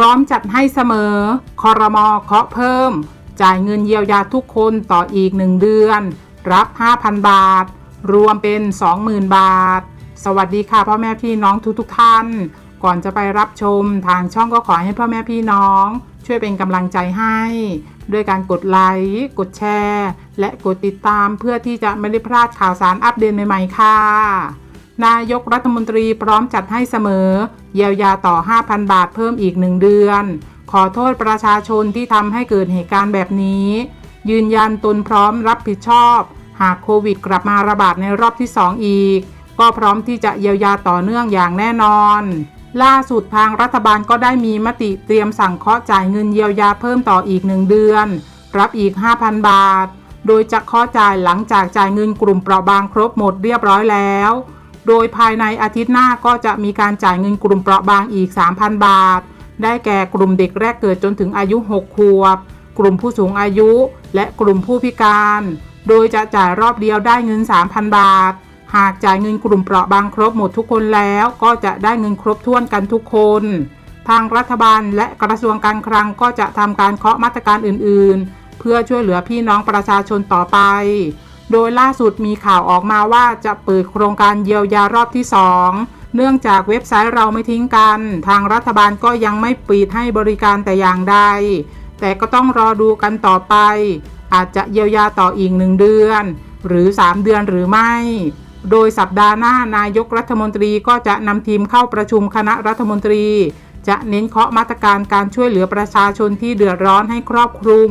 ร้อมจัดให้เสมอ คอรมอเคาะเพิ่ม จ่ายเงินเยียวยาทุกคนต่ออีก 1 เดือน รับ 5,000 บาท รวมเป็น 20,000 บาท สวัสดีค่ะพ่อแม่พี่น้องทุกๆทท่าน ก่อนจะไปรับชมทางช่องก็ขอให้พ่อแม่พี่น้อง ช่วยเป็นกำลังใจให้ ด้วยการกดไลค์กดแชร์ และกดติดตามเพื่อที่จะไม่ได้พลาดข่าวสารอัปเดตใหม่ๆค่ะ นายกรัฐมนตรีพร้อมจัดให้เสมอ เยียวยาต่อ 5,000 บาทเพิ่มอีก1เดือน ขอโทษประชาชนที่ทำให้เกิดเหตุการณ์แบบนี้ ยืนยันตนพร้อมรับผิดชอบ หากโควิดกลับมาระบาดในรอบที่ 2 อีก ก็พร้อมที่จะเยียวยาต่อเนื่องอย่างแน่นอน ล่าสุดทางรัฐบาลก็ได้มีมติเตรียมสั่งเคาะจ่ายเงินเยียวยาเพิ่มต่ออีก1เดือน รับอีก 5,000 บาท โดยจะเคาะจ่ายหลังจากจ่ายเงินกลุ่มเปราะบางครบหมดเรียบร้อยแล้ว โดยภายในอาทิตย์หน้าก็จะมีการจ่ายเงินกลุ่มเปราะบางอีก 3,000 บาท ได้แก่กลุ่มเด็กแรกเกิดจนถึงอายุ 6 ขวบ กลุ่มผู้สูงอายุ และกลุ่มผู้พิการ โดยจะจ่ายรอบเดียวได้เงิน 3,000 บาท หากจ่ายเงินกลุ่มเปราะบางครบหมดทุกคนแล้วก็จะได้เงินครบถ้วนกันทุกคน ทางรัฐบาลและกระทรวงการคลังก็จะทำการเคาะมาตรการอื่น ๆ เพื่อช่วยเหลือพี่น้องประชาชนต่อไป โดยล่าสุดมีข่าวออกมาว่าจะเปิดโครงการเยียวยารอบที่ 2 เนื่องจากเว็บไซต์เราไม่ทิ้งกัน ทางรัฐบาลก็ยังไม่ปิดให้บริการแต่อย่างใด แต่ก็ต้องรอดูกันต่อไป อาจจะเยียวยาต่ออีกหนึ่งเดือน หรือ 3 เดือนหรือไม่ โดยสัปดาห์หน้านายกรัฐมนตรีก็จะนำทีมเข้าประชุมคณะรัฐมนตรี จะเน้นเคาะมาตรการการช่วยเหลือประชาชนที่เดือดร้อนให้ครอบคลุม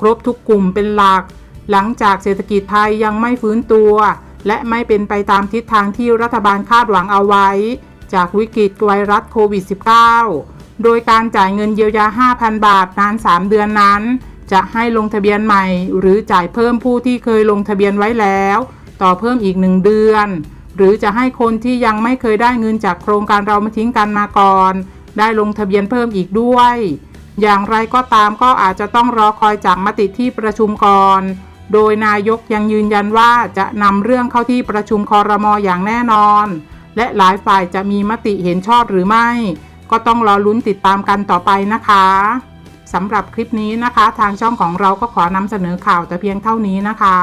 ครบทุกกลุ่มเป็นหลัก หลังจากเศรษฐกิจไทยยังไม่ฟื้นตัว และไม่เป็นไปตามทิศทางที่รัฐบาลคาดหวังเอาไว้ จากวิกฤตไวรัสโควิด -19 โดยการจ่ายเงินเยียวยา 5,000 บาทนาน 3 เดือนนั้น จะให้ลงทะเบียนใหม่ หรือจ่ายเพิ่มผู้ที่เคยลงทะเบียนไว้แล้ว ต่อเพิ่มอีก 1 เดือน หรือจะให้คนที่ยังไม่เคยได้เงินจากโครงการเรามาทิ้งกันมาก่อน ได้ลงทะเบียนเพิ่มอีกด้วยอย่างไรก็ตามก็อาจจะต้องรอคอยจากมติที่ประชุมก่อน โดยนายกยังยืนยันว่าจะนำเรื่องเข้าที่ประชุมคอรมออย่างแน่นอน และหลายฝ่ายจะมีมติเห็นชอบหรือไม่ ก็ต้องรอลุ้นติดตามกันต่อไปนะคะสำหรับคลิปนี้นะคะ ทางช่องของเราก็ขอนำเสนอข่าวแต่เพียงเท่านี้นะคะ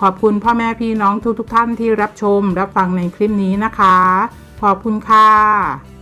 ขอบคุณพ่อแม่พี่น้องทุกๆทท่านที่รับชม รับฟังในคลิปนี้นะคะ ขอบคุณค่ะ